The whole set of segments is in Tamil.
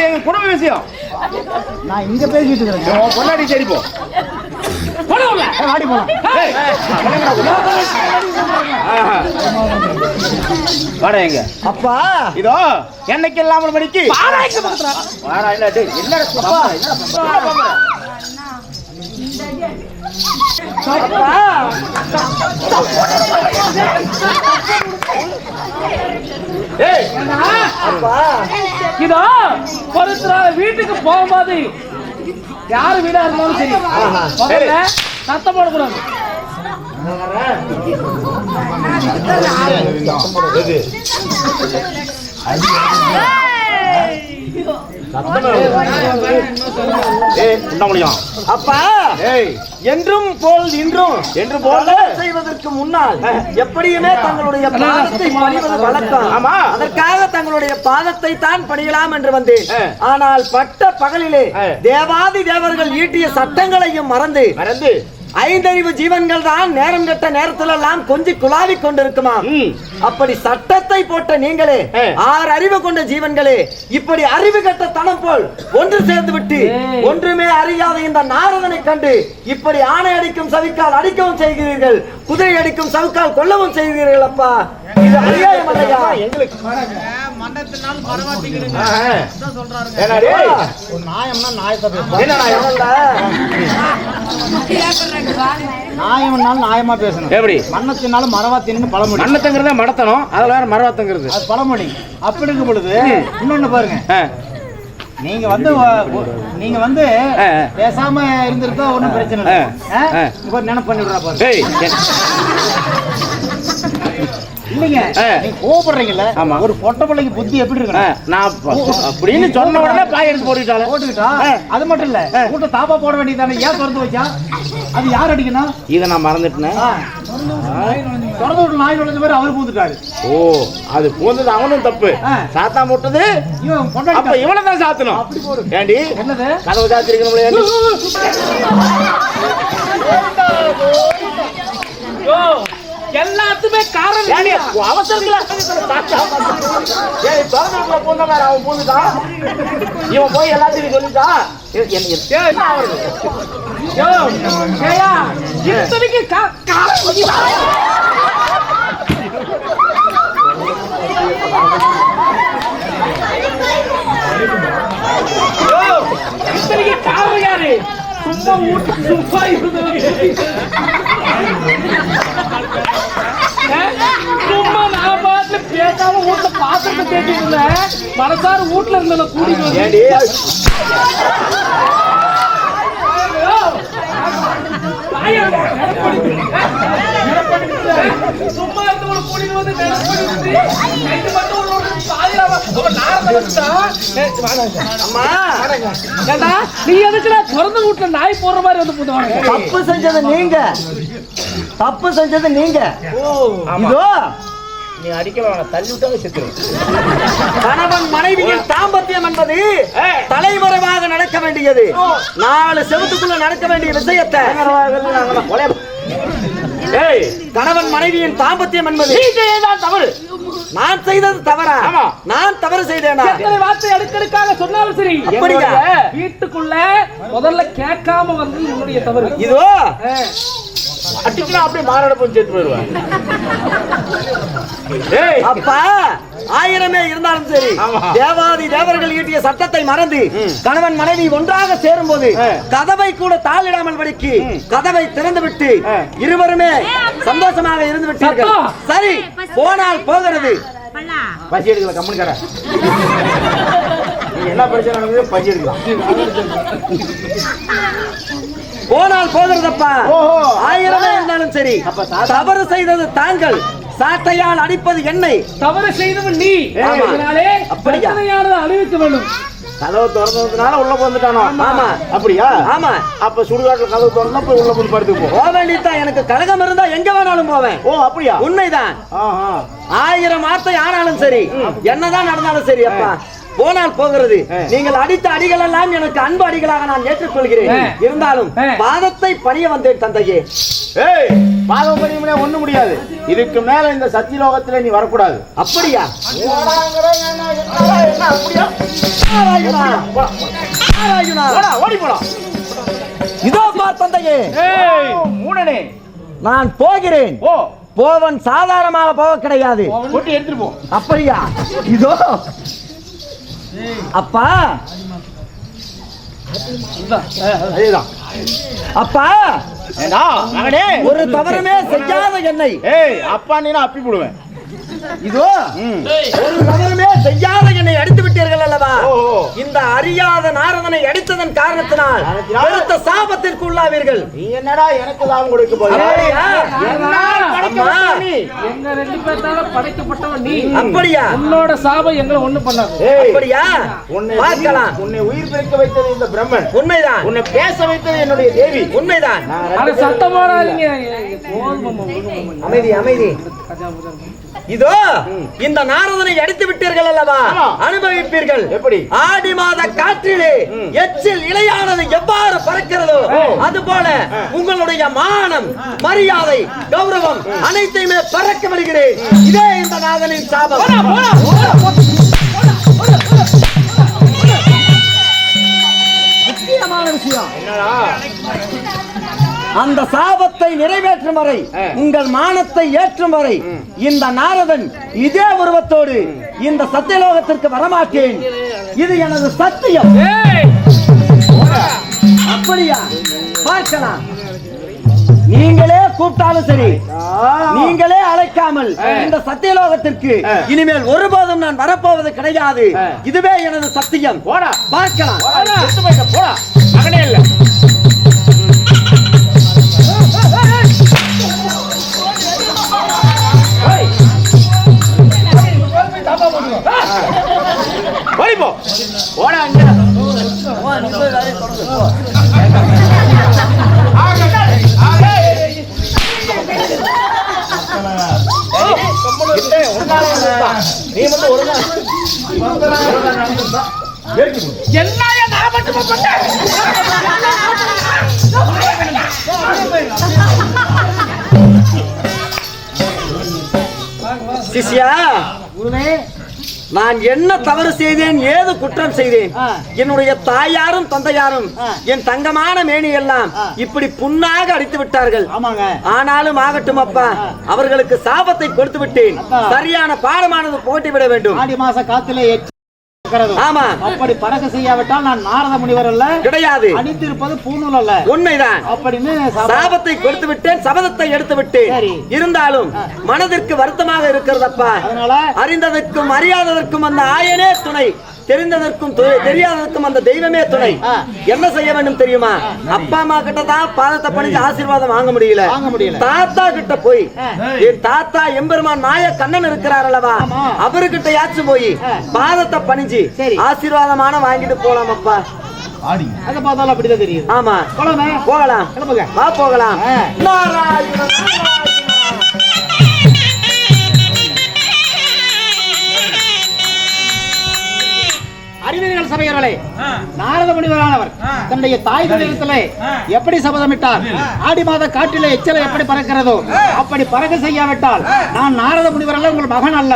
இது எங்க குடும்ப விஷயம் நான் இங்க பேசிட்டு இருக்கிறேன் உன் பொண்டாடி சரி போ. வாடி. வாடா எங்க? அப்பா. இதோ என்னைக்கு இல்லாமல் மணிக்கு வாடா இல்ல டேய் இதோ ஒருத்தர வீட்டுக்கு போகும்போது யாரு வீடா இருந்தாலும் சரி. முதல்ல சத்தம் போடக்கூடாது. முடியும் அப்பா! என்றும் போல் இன்றும் என்று போல? செய்வதற்கு முன்னால் எப்படியுமே தங்களுடைய பாதத்தை பணிவது வழக்கம். ஆமா. அதற்காக தங்களுடைய பாதத்தை தான் பணியலாம் என்று வந்தேன். ஆனால் பட்ட பகலிலே. தேவாதி தேவர்கள் ஈட்டிய சட்டங்களையும் மறந்து மறந்து ஐந்தறிவு ஜீவன்கள் தான் நேரம் கட்ட நேரத்தில் எல்லாம் கொஞ்சி குழாவி கொண்டிருக்குமா. அப்படி சட்டத்தை போட்ட நீங்களே. ஆறு அறிவு கொண்ட ஜீவன்களே இப்படி அறிவு கட்ட தனம் போல் ஒன்று சேர்ந்து விட்டு. ஒன்றுமே அறியாத இந்த நாரதனை கண்டு இப்படி ஆணை அடிக்கும் சவிக்கால் அடிக்கவும் செய்கிறீர்கள் குதிரை அடிக்கும் சவுக்கால் கொல்லவும் செய்கிறீர்கள் அப்பா இது அநியாயம் அல்லையா எங்களுக்கு ஆஹா. ஏன்னா டேய், ஒரு நியாயம்னா நியாயத்தை பேசணும். எப்படி? மன்னத்தினாலும் மரவா தின்னு பழமொழி. மண்ணத்தங்கிறத மடத்தணும் அதுல வேற மரவத்தங்கிறது? அது பழமொழி. அப்படி இருக்கும் பொழுது இன்னொன்னு பாருங்க. நீங்க வந்து நீங்க வந்து. பேசாம இருந்திருந்தா ஒண்ணும் பிரச்சனை இல்லை. இப்ப நினைப்பு பண்ணி விடுறா பாருங்க இல்லைங்க. கோபப்படுறீங்கல்ல ஆமா. ஒரு பொட்ட பிள்ளைக்கு புத்தி எப்படி இருக்கணும் நான் அப்படின்னு சொன்ன உடனே பாய் எடுத்து போட்டுட்டால போட்டுக்கிட்டா? அது மட்டும் இல்ல கூட்ட தாப்பா போட வேண்டியதானே ஏன் திறந்து வச்சா? அது யார் அடிக்கணும்? இதை நான் மறந்துட்டேன். திறந்து விட்டு நாய் நுழைஞ்ச மாதிரி அவர் பூந்துட்டாரு ஓ அது போந்தது அவனும் தப்பு. சாத்தா முட்டது. இவன் அப்ப பொண்டாட்டி இவனை தான் சாத்தணும். ஏண்டி? என்னது? கதவு சாத்திருக்கணும் ஏண்டி? எல்லாத்துமே காரணம். அவசரத்துல திறந்துக்குள்ள பூந்த மாதிரி அவன் பூந்துட்டான் இவன் போய் எல்லாத்தையும் சொல்லிட்டான் இத்தனைக்கு இத்தனைக்கு காரணம் யாரு? சும்மா வீட்டு சும்மா இருந்தவங்க. சும்மா நான் பாட்டுல பேசாம வீட்டுல பாத்திரத்தை தேடிட்டு இருந்தேன் மனசார வீட்டுல இருந்த கூட்டிட்டு வந்து சும்மா இருந்தவங்களை கூட்டிட்டு வந்து நீ எதுக்குடா திறந்த வீட்டுல நாய் போடுற மாதிரி வந்து தப்பு செஞ்சது நீங்க. தப்பு செஞ்சது நீங்க. இதோ. நீ அடிக்கல அவனை தள்ளி விட்டாவே செத்துரும் கணவன் மனைவியின் தாம்பத்தியம் என்பது தலைமறைவாக நடக்க வேண்டியது. நாலு செவத்துக்குள்ள நடக்க வேண்டிய விஷயத்தை. கணவன் மனைவியின் தாம்பத்தியம் என்பது தவறு. நான் செய்தது தவறா? ஆமா. நான் தவறு செய்தேனா? எத்தனை வார்த்தை அடுக்கடுக்காக சொன்னாலும் சரி அப்படியா? என்னுடைய வீட்டுக்குள்ள முதல்ல கேட்காம வந்து உன்னுடைய தவறு. இதோ அடிக்கலாம் அப்படியே மாரடைப்பு சேர்த்து போயிடுவேன். ஏய்! அப்பா ஆயிரமே இருந்தாலும் சரி. தேவாதி தேவர்கள் ஈட்டிய சட்டத்தை மறந்து கணவன் மனைவி ஒன்றாக சேரும் போது. கதவை கூட தாளிடாமல் படிக்கு கதவை திறந்து விட்டு. இருவருமே சந்தோஷமாக இருந்து விட்டீர்கள். சரி போனால் போகிறது. பசி எடுக்கல கம்மன் கடை. நீ என்ன பிரச்சனை பசி எடுக்கலாம். போனால் போகிறதப்பா. ஆயிரமே இருந்தாலும் சரி. தவறு செய்தது தாங்கள். சாட்டையால் அடிப்பது என்னை. தவறு செய்தவன் நீ. அப்படியா? அனுபவிக்க வேண்டும். கதவு திறந்ததுனால உள்ள வந்துட்டானோ ஆமா. அப்படியா? ஆமா. அப்ப சுடுகாட்டுல கதவு திறந்தா போய் உள்ள போய் படுத்து போக வேண்டியதுதான். எனக்கு கழகம் இருந்தா எங்க வேணாலும் போவேன். ஓ அப்படியா? உண்மைதான். ஆயிரம் வார்த்தை ஆனாலும் சரி. என்னதான் நடந்தாலும் சரி அப்பா. போனால் போகிறது. நீங்கள் அடித்த அடிகள் எல்லாம் எனக்கு அன்பு அடிகளாக நான் ஏற்றுக்கொள்கிறேன். இருந்தாலும். பாதத்தை பணிய வந்தேன் தந்தையே. ஏய் பாதம் பண்ணியுமே ஒண்ணு முடியாது. இதுக்கு மேல இந்த சத்தியலோகத்துல நீ வரக்கூடாது. அப்படியா? ஓடி போடா. இதோ பார் தந்தையே. மூடனே. நான் போகிறேன். ஓ. போவன் சாதாரணமாக போக கிடையாது. அப்படியா? இதோ அப்பா! அப்பா! ஒரு தவறுமே செய்யாத என்னை. ஏய் அப்பா நீனா அப்பி போடுவேன். இதோ. ஒரு தவறுமே செய்யாத என்னை அடித்து விட்டீர்கள் அல்லவா. இந்த அறியாத நாரதனை அடித்ததன் காரணத்தினால்? பெருத்த சாபத்திற்கு உள்ளாவீர்கள். நீ என்னடா எனக்கு லாபம் கொடுக்க போறியா அப்படியா? உன்னோட சாபம் எங்களை ஒண்ணு பண்ணாது. அப்படியா? உன்னை பார்க்கலாம். உன்னை உயிர் பிழைக்க வைத்தது இந்த பிரம்மன். உண்மைதான். உன்னை பேச வைத்தது என்னுடைய தேவி. உண்மைதான். நான் அட ரெண்டு பேரும் சத்தம் போடாதீங்க போதும் அமைதி அமைதி. இதோ இந்த நாரதனை அடித்து விட்டீர்கள் அல்லவா. அனுபவிப்பீர்கள். எப்படி? ஆடி மாத காற்றிலே எச்சில் இலையானது எவ்வாறு பறக்கிறதோ அது போல உங்களுடைய மானம் மரியாதை கௌரவம் அனைத்தையுமே பறக்க விடுகிறேன் இதே இந்த நாதனின் சாபம். முக்கியமான விஷயம். என்னடா? அந்த சாபத்தை நிறைவேற்றும் வரை. உங்கள் மானத்தை ஏற்றும் வரை இந்த நாரதன் இதே உருவத்தோடு இந்த சத்தியலோகத்திற்கு வரமாட்டேன். இது எனது சத்தியம். அப்படியா? பார்க்கலாம். நீங்களே கூப்பிட்டாலும் சரி. நீங்களே அழைக்காமல் இந்த சத்தியலோகத்திற்கு. இனிமேல் ஒருபோதும் நான் வரப்போவது கிடையாது. இதுவே எனது சத்தியம். போடா. பார்க்கலாம். போடா. என்னைய நான் மட்டும் பண்ணேன் சிஷ்யா நான் என்ன தவறு செய்தேன் ஏது குற்றம் செய்தேன்? என்னுடைய தாயாரும் தந்தையாரும் என் தங்கமான மேனி எல்லாம் இப்படி புண்ணாக அடித்து விட்டார்கள். ஆமாங்க. ஆனாலும் ஆகட்டும் அப்பா அவர்களுக்கு சாபத்தை கொடுத்து விட்டேன். சரியான பாடமானது போட்டி விட வேண்டும். ஆடி மாச காத்திலே எச்சிருக்கிறது. ஆமா. அப்படி பறக்க செய்யாவிட்டால் நான் நாரத முனிவர் அல்ல. கிடையாது. அடித்திருப்பது பூநூல் அல்ல. உண்மைதான். அப்படின்னு சாப- சாபத்தை கொடுத்து விட்டேன் சபதத்தை எடுத்து விட்டேன் சரி. இருந்தாலும் மனதிற்கு வருத்தமாக இருக்கிறதப்பா. அதனால அறிந்ததற்கும் அறியாததற்கும் அந்த ஆயனே துணை. தெரிந்ததற்கும் தெரியாததற்கும் அந்த தெய்வமே துணை. என்ன செய்ய வேண்டும் தெரியுமா? அப்பா அம்மா கிட்ட தான் பாதத்தை பணிஞ்சு ஆசீர்வாதம் வாங்க முடியல. வாங்க முடியல. தாத்தா கிட்ட போய் என் தாத்தா எம்பெருமான் மாய கண்ணன் இருக்கிறார் அல்லவா. அவர்கிட்ட யாச்சும் போய். பாதத்தை பணிஞ்சு சரி. ஆசீர்வாதமான வாங்கிட்டு போலாம் அப்பா. அதை பார்த்தாலும் அப்படிதான் தெரியுது. ஆமா. போலாமே? போகலாம். கிளம்புங்க. வா போகலாம். நாராயண, சபையர்களே நாரத முனிவரானவர் தன்னுடைய தாய் தந்தையத்திலே எப்படி சபதமிட்டார்? ஆடி மாத காட்டிலே எச்சலை எப்படி பறக்கிறதோ அப்படி பறக்க செய்யாவிட்டால் நான் நாரத முனிவர் அல்ல உங்கள் மகன் அல்ல.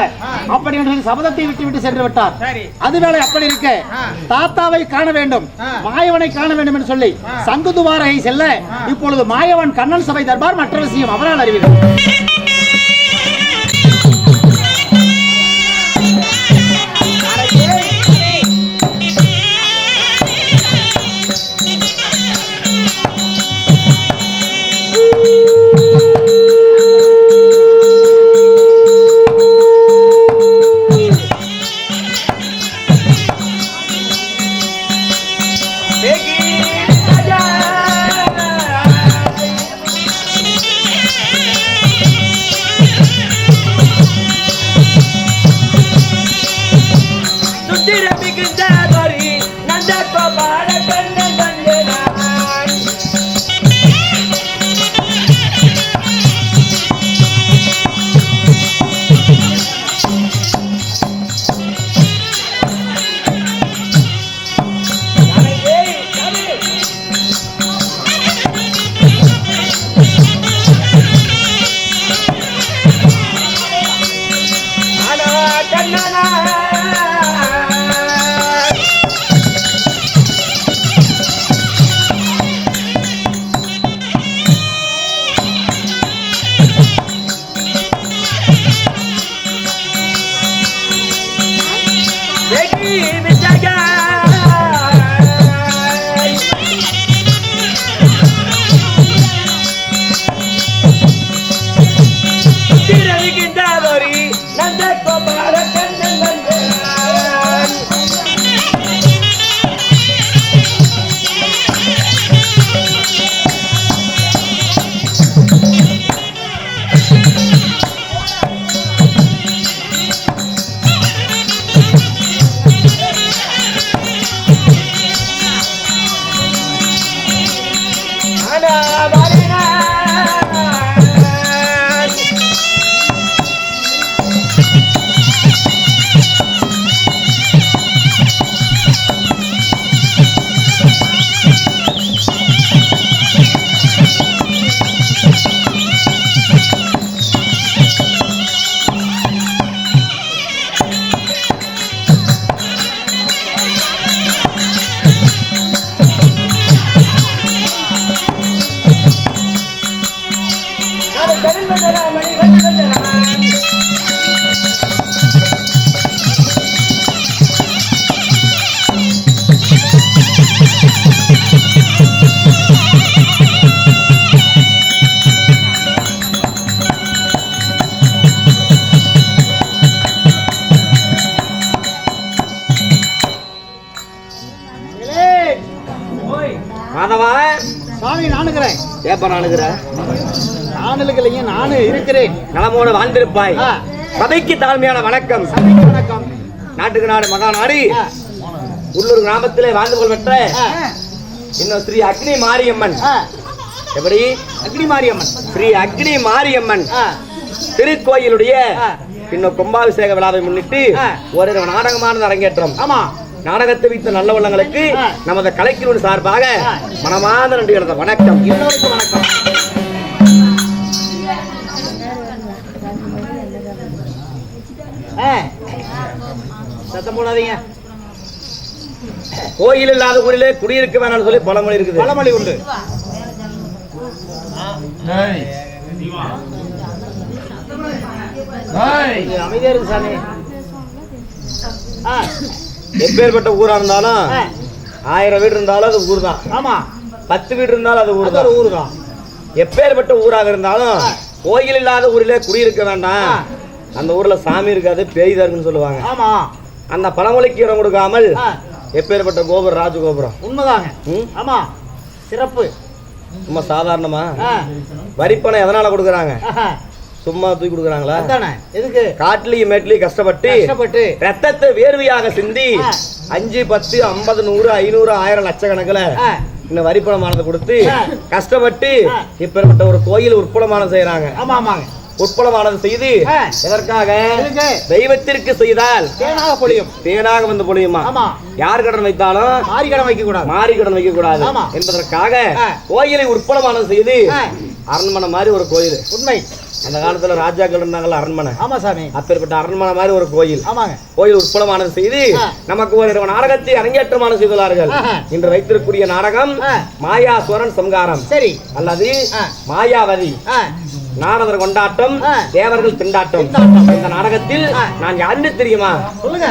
அப்படி என்று சபதத்தை விட்டு விட்டு சென்று விட்டார் அதுவேளை அப்படி இருக்க. தாத்தாவை காண வேண்டும் மாயவனை காண வேண்டும் என்று சொல்லி சங்குதுவாரை செல்ல இப்பொழுது மாயவன் கண்ணன் சபை தர்பார் மற்ற விஷயம் அவரால் அறிவீர்கள் நானுகிறேன் ஏப்ப நானுகிற நானு இருக்கிறேன். நலமோடு வாழ்ந்திருப்பாய். சபைக்கு தாழ்மையான வணக்கம். வணக்கம். நாட்டுக்கு நாடு மகா நாடு உள்ளூர் கிராமத்திலே வாழ்ந்து கொள்வற்ற இன்னும் ஸ்ரீ அக்னி மாரியம்மன். எப்படி? அக்னி மாரியம்மன். ஸ்ரீ அக்னி மாரியம்மன். திருக்கோயிலுடைய. இன்னும் கும்பாபிஷேக விழாவை முன்னிட்டு. ஒரு நாடகமான அரங்கேற்றம். ஆமா. நாடகத்தை வைத்த நல்ல உள்ளங்களுக்கு. நமது கலைக்குழு சார்பாக. மனமார்ந்த நன்றி எனது வணக்கம். எல்லோருக்கும் வணக்கம். சத்தம் போடாதீங்க. கோயில் இல்லாத ஊரிலே குடியிருக்க வேணாம்னு சொல்லி பழமொழி இருக்குது. பழமொழி உண்டு. அமைதியா இருக்கு சாமி. ஆ, எப்பேற்பட்ட ஊரா இருந்தாலும் ஆயிரம் வீடு இருந்தாலும் அது ஊர் தான். ஆமா. பத்து வீடு இருந்தாலும் அது ஊர் தான். ஊரு தான். எப்பேற்பட்ட ஊராக இருந்தாலும். கோயில் இல்லாத ஊரிலே குடியிருக்க வேண்டாம். அந்த ஊர்ல சாமி இருக்காது பேய் இருக்குன்னு சொல்லுவாங்க. ஆமா. அந்த பழமொழிக்கு இடம் கொடுக்காமல் எப்பேற்பட்ட கோபுரம்? ராஜகோபுரம். உண்மைதாங்க? ஆமா. சிறப்பு. சும்மா சாதாரணமா? வரிப்பணம் எதனால கொடுக்குறாங்க? சும்மா தூக்கி கொடுக்குறாங்களா? அதானே? எதுக்கு? காட்டுலயும் மேட்லயும் கஷ்டப்பட்டு கஷ்டப்பட்டு. ரத்தத்தை வேர்வையாக சிந்தி. அஞ்சு பத்து ஐம்பது நூறு ஐநூறு ஆயிரம் லட்சக்கணக்கில் இந்த வரிப்பணமானதை கொடுத்து. கஷ்டப்பட்டு. இப்பேற்பட்ட ஒரு கோயில் உட்புலமானம் செய்யறாங்க ஆமா ஆமாங்க உட்புலமானது செய்து. எதற்காக? தெய்வத்திற்கு செய்தால் தேனாக பொழியும். தேனாக வந்து பொழியுமா? யார் கடன் வைத்தாலும் மாறி கடன் வைக்க கூடாது மாறி கடன் வைக்க கூடாது. என்பதற்காக. கோயிலை உட்புலமானம் செய்து அரண்மனை மாதிரி ஒரு கோயில். உண்மை. அந்த காலத்துல ராஜாக்கள் இருந்தாங்கல்ல அரண்மனை. ஆமா சாமி. அப்பேற்பட்ட அரண்மனை மாதிரி ஒரு கோயில். ஆமாங்க. கோயில் உட்புலமானது செய்து. நமக்கு ஒரு நாடகத்தை அரங்கேற்றமான செய்துள்ளார்கள். இன்று வைத்திருக்கூடிய நாடகம் ஆ. மாயாசுரன் சம்காரம் சரி. அல்லது. மாயாவதி. நாரதர் கொண்டாட்டம். தேவர்கள் திண்டாட்டம். இந்த நாடகத்தில். நான் யாருன்னு தெரியுமா? சொல்லுங்க.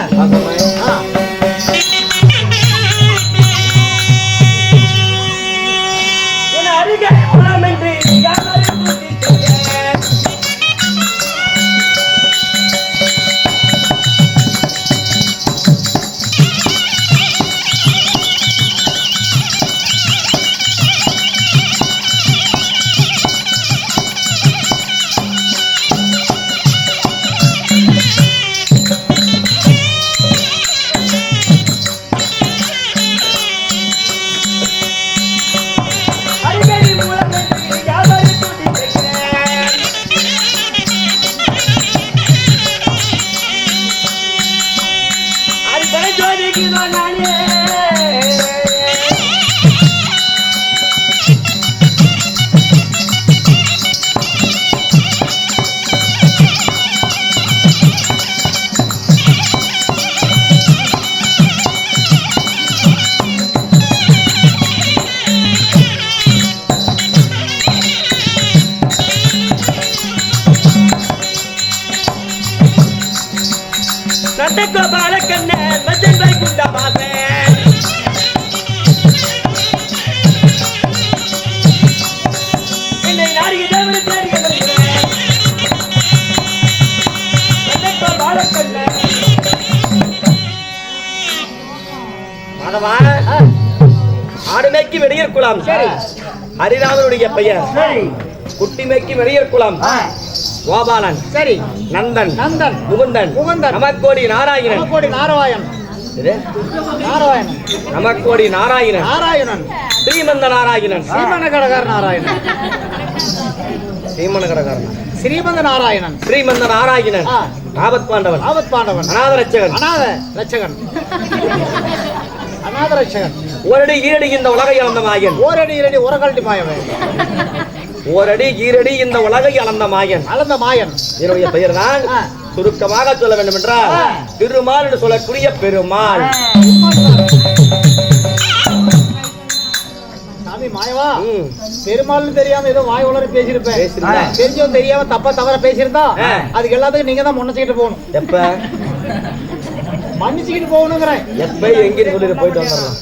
சரி. ஹரிராமனுடைய பெயர். சரி. குட்டி மேய்க்கு வெளியர் குளம் கோபாலன். சரி. நந்தன். நந்தன். முகுந்தன். முகுந்தன். நமக்கோடி நாராயணன். நமக்கோடி நாராயணன்? நாராயணன். நமக்கோடி நாராயணன். நாராயணன். ஸ்ரீமந்த நாராயணன். ஸ்ரீமணகடகர் நாராயணன். ஸ்ரீமந்த கடகாரன் ஸ்ரீமந்த நாராயணன். ஸ்ரீமந்த நாராயணன். ஆபத் பாண்டவன். ஆபத் பாண்டவன். அநாத ரட்சகன் அநாத ரட்சகன். அநாத ரட்சகன். ஓரடி ஈரடி இந்த உலகை அளந்த மாயன். ஓரடி இரடி உரகல்டி மாயவன். ஓரடி ஈரடி இந்த உலகை அளந்த மாயன். அளந்த மாயன். என்னுடைய பெயர் தான். சுருக்கமாக சொல்ல வேண்டும் என்றால். திருமால் என்று சொல்லக்கூடிய பெருமாள். சாமி மாயவா? ம். பெருமாள்னு தெரியாம ஏதோ வாய் உளறி பேசியிருப்பேன்? தெரிஞ்சோ தெரியாம தப்பா தவற பேசியிருந்தா. அதுக்கு எல்லாத்துக்கும் நீங்க தான் முன்னச்சுக்கிட்டு போகணும். எப்ப? மன்னிச்சுக்கிட்டு போகணுங்கிறேன். எப்ப எங்கிருந்து சொல்லிட்டு போயிட்டு வந்துடலாம்?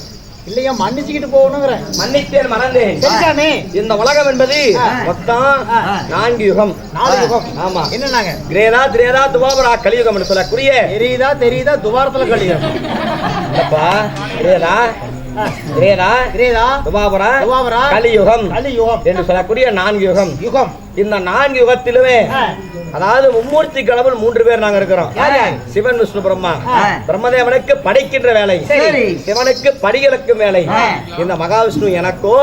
இல்லையா மன்னிச்சுக்கிட்டு போகணுங்கிறேன் மன்னித்தேன் மறந்தேன். சரிதானே? இந்த உலகம் என்பது. மொத்தம். நான்கு யுகம். நாலு யுகம். ஆமா. என்னன்னாங்க? கிரேதா திரேதா துவாபரா கலியுகம் சொல்லக்கூடிய தெரியுதா தெரியுதா? துவாரத்துல கழியும் அப்பா கிரேதா? கிரேதா? தெரியுதா துவாபரா? துவாபரா, கலியுகம் கலி யுகம் என்று சொல்லக்கூடிய நான்கு யுகம். யுகம். இந்த நான்கு யுகத்திலுமே. அதாவது மும்மூர்த்தி கடவுள் மூன்று பேர் நாங்க இருக்கிறோம்? சிவன் விஷ்ணு பிரம்மா. பிரம்மதேவனுக்கு படைக்கின்ற வேலை. சிவனுக்கு படிகளுக்கும் வேலை. இந்த மகாவிஷ்ணு எனக்கோ.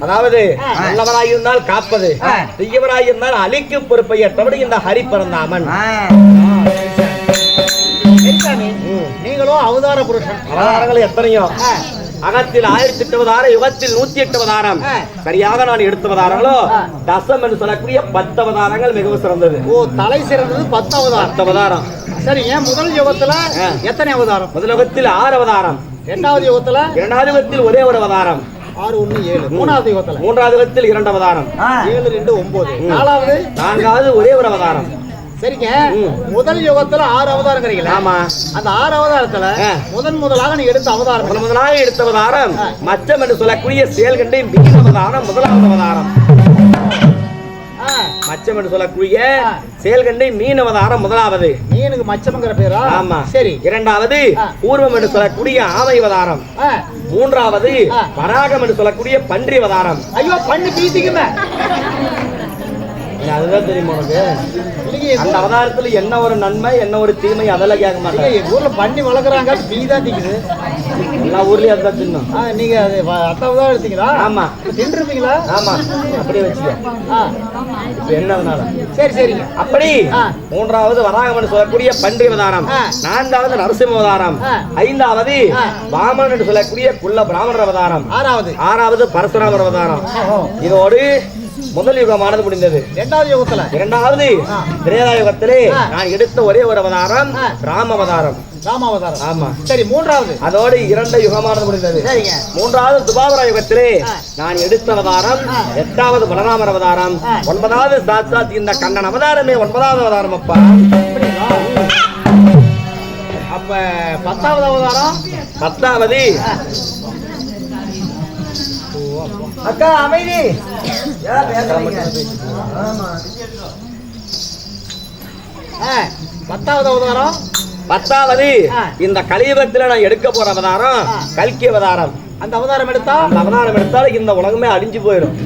அதாவது. நல்லவராயிருந்தால் காப்பது ஆ. தீயவராயிருந்தால் அழிக்கு பொறுப்பை ஏற்றபடி இந்த ஹரி ம். நீங்களும் அவதார புருஷன் அவதாரங்கள் எத்தனையோ. அகத்தில் ஆயிரத்தி எட்டு அவதாரம் யுகத்தில் நூத்தி எட்டு அவதாரம் ஆ. சரியாக நான் எடுத்த அவதாரங்களோ ஆ. தசம் என்று சொல்லக்கூடிய பத்து அவதாரங்கள் மிகவும் சிறந்தது. ஓ தலை சிறந்தது பத்து அவதாரம் பத்து அவதாரம் சரிங்க முதல் யுகத்துல. எத்தனை அவதாரம்? முதல் யுகத்தில் ஆறு அவதாரம். இரண்டாவது யுகத்துல? இரண்டாவது யுகத்தில் ஒரே ஒரு அவதாரம். ஆறு ஒண்ணு ஏழு. மூணாவது யுகத்துல? மூன்றாவது யுகத்தில் இரண்டு அவதாரம். ஏழு ரெண்டு ஒன்பது நாலாவது? நான்காவது ஒரே ஒரு அவதாரம். சரிங்க. முதல் யுகத்துல ஆறு அவதாரங்கிறீங்களா ஆமா அந்த ஆறு அவதாரத்துல. முதன் முதலாக நீ எடுத்த அவதாரம் முதல் என்ன? முதலாக எடுத்த அவதாரம். மச்சம் என்று சொல்லக்கூடிய செயல்கண்டை மீன் அவதாரம் முதலாவது அவதாரம் மச்சம் என்று சொல்லக்கூடிய. செயல்கண்டை மீன் அவதாரம் முதலாவது மீனுக்கு மச்சம்ங்கிற பேரா ஆமா சரி இரண்டாவது. பூர்வம் என்று சொல்லக்கூடிய ஆமை அவதாரம். மூன்றாவது ஆ. பராகம் என்று சொல்லக்கூடிய பன்றி அவதாரம் ஐயோ பண்ணி பீத்திக்குமே அதுதான் தெரியுமா உனக்கு? அந்த அவதாரத்துல என்ன ஒரு நன்மை என்ன ஒரு தீமை அதெல்லாம் கேட்க மாட்டேன் எங்க ஊர்ல பண்ணி வளர்க்குறாங்க பீ தான் திக்குது. எல்லா ஊர்லயும் அதுதான் தின்னும். ஆ, நீங்க அது வ- அத்தாவை தான் எடுத்தீங்களா? ஆமா. தின்றுப்பீங்களா ஆமா. அப்படியே வச்சுக்க. ஆ. இப்ப என்ன அதனால? சரி சரிங்க. அப்படி. மூன்றாவது வராகம் என்று சொல்லக்கூடிய பன்றி அவதாரம். நான்காவது நரசிம்ம அவதாரம். ஐந்தாவது. வாமன் என்று சொல்லக்கூடிய குள்ள பிராமணர் அவதாரம் ஆறாவது. ஆறாவது பரசுராமர் அவதாரம். இதோடு முதல் யுகமானது முடிந்தது ரெண்டாவது யுகத்துல இரண்டாவது. திரேதா யுகத்திலே. நான் எடுத்த ஒரே ஒரு அவதாரம். ராம அவதாரம் ஆமா சரி மூன்றாவது அதோடு இரண்டு யுகமானது முடிந்தது மூன்றாவது துபாவர யுகத்திலே. நான் எடுத்த அவதாரம். எட்டாவது பலராமர் அவதாரம். ஒன்பதாவது சாட்சாத் இந்த கண்ணன் அவதாரமே ஒன்பதாவது அவதாரம் அப்பா? அப்ப பத்தாவது அவதாரம் பத்தாவது அக்கா அமைதி. பத்தாவது அவதாரம். பத்தாவது. இந்த கலியுகத்துல நான் எடுக்க போற அவதாரம். கல்கி அவதாரம். அந்த அவதாரம் எடுத்தா? அந்த அவதாரம் எடுத்தால் இந்த உலகமே அழிஞ்சு போயிடும்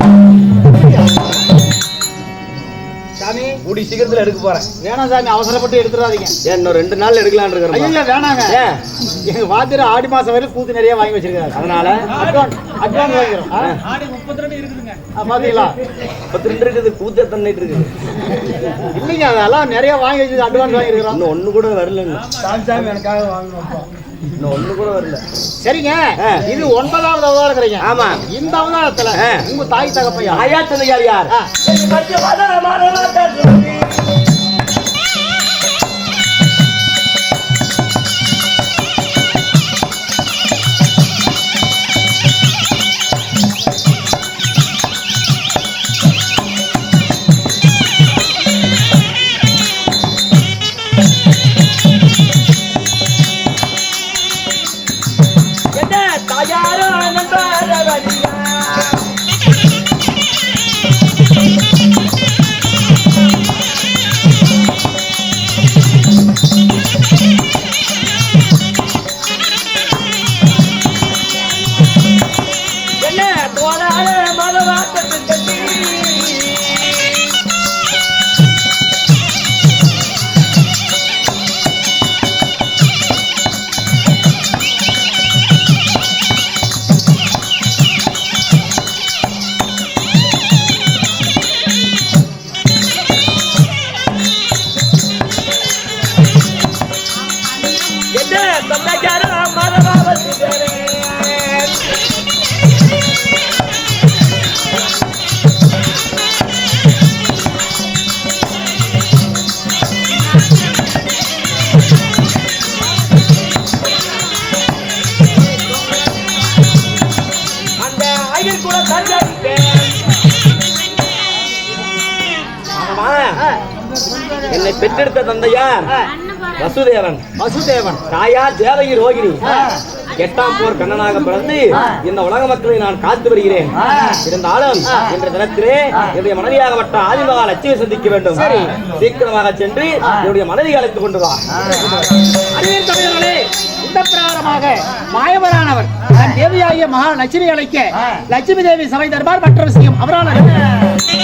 சாமி. கூடி சீக்கிரத்துல எடுக்க போறேன். வேணாம் சாமி அவசரப்பட்டு எடுத்துடாதீங்க. ஏன் இன்னும் ரெண்டு நாள் எடுக்கலாம்னு இருக்கிறேன் ஐயோ வேணாங்க. எங்க வாத்திர ஆடி மாசம் வரைக்கும் கூத்து நிறைய வாங்கி வச்சிருக்காரு. அதனால? அட்வான்ஸ் அட்வான்ஸ் வாங்கிக்கிறோம். ஆ? ஆடி முப்பத்தி ரெண்டு இருக்குதுங்க பாத்தீங்களா? முப்பத்தி ரெண்டு இருக்குது கூத்து எத்தனை இருக்குது? இல்லைங்க அதெல்லாம் நிறைய வாங்கி வச்சு அட்வான்ஸ் வாங்கிருக்கிறோம் இன்னும் ஒண்ணு கூட வரல இன்னும். இன்னும் ஒண்ணு கூட வரல. சரிங்க. ஆ. இது ஒன்பதாவது அவதாரங்கிறீங்க ஆமா. இந்த அவதாரத்துல ஆ. உங்க தாய் தகப்பையா ஆயா தந்தையார் யார்? ভালোবাসা என்னை பெற்றெடுத்த தந்தையார் வசுதேவன். வசுதேவன். தாயார் தேவகி ரோகிணி. எட்டாம் போர் கண்ணனாக பிறந்து இந்த உலக மக்களை நான் காத்து வருகிறேன். இருந்தாலும் இன்ற தினத்திலே என்னுடைய மனைவியாகப்பட்ட ஆதிமகா லட்சுமி சந்திக்க வேண்டும். சீக்கிரமாக சென்று என்னுடைய மனைவி அழைத்துக் கொண்டு வா. இந்த பிரகாரமாக மாயவரானவர் தன் தேவியாகிய மகா லட்சுமி அழைக்க லட்சுமி தேவி சபை தர்பார் மற்ற விஷயம் அறிவித்தார்.